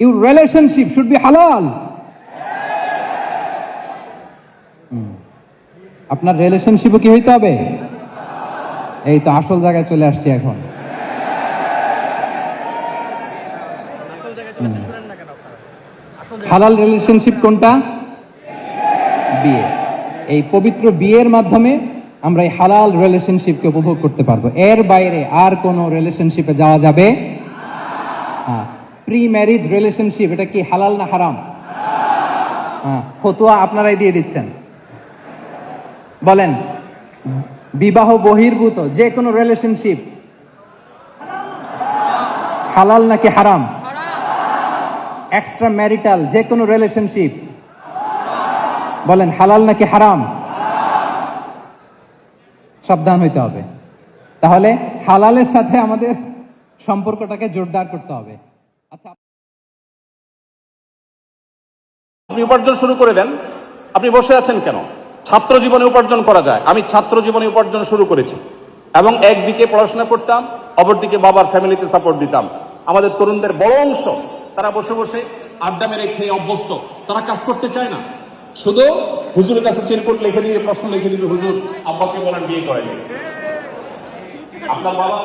Your relationship should be হালাল আপনার রিলেশনশিপও কি হইতে হবে? এই তো আসল জায়গায় চলে আসছি এখন। হালাল রিলেশনশিপ কোনটা? বিয়ে। এই পবিত্র বিয়ের মাধ্যমে আমরা এই হালাল রিলেশনশিপকে উপভোগ করতে পারব। এর বাইরে আর কোনো রিলেশনশিপে যাওয়া যাবে? হ্যাঁ প্রি ম্যারিজ রিলেশনশিপ এটা কি হালাল না হারাম? হ্যাঁ ফতুয়া আপনারাই দিয়ে দিচ্ছেন। বলেন, বিবাহ বহির্ভূত যে কোনো রিলেশনশিপ হালাল নাকি হারাম? এক্সট্রা ম্যারিটাল যে কোনো রিলেশনশিপ বলেন, হালাল নাকি হারাম? সাবধান হইতে হবে। তাহলে হালালের সাথে আমাদের সম্পর্কটাকে জোরদার করতে হবে। আচ্ছা আপনি উপার্জন শুরু করে দেন, আপনি বসে আছেন কেন? ছাত্র জীবনে উপার্জন করা যায়। আমি ছাত্র জীবনে উপার্জন শুরু করেছি এবং একদিকে পড়াশোনা করতাম, অপরদিকে বাবার ফ্যামিলিতে সাপোর্ট দিতাম। আমাদের তরুণদের বড় অংশ, তারা বসে বসে আড্ডা মেরে খেয়ে অভ্যস্ত। তারা কাজ করতে চায় না। শুধু হুজুরের কাছে চিরকুট লিখে দিবে প্রশ্ন লিখে দিবে, হুজুর, আব্বাকে বলেন বিয়ে করেনি আপনার বাবা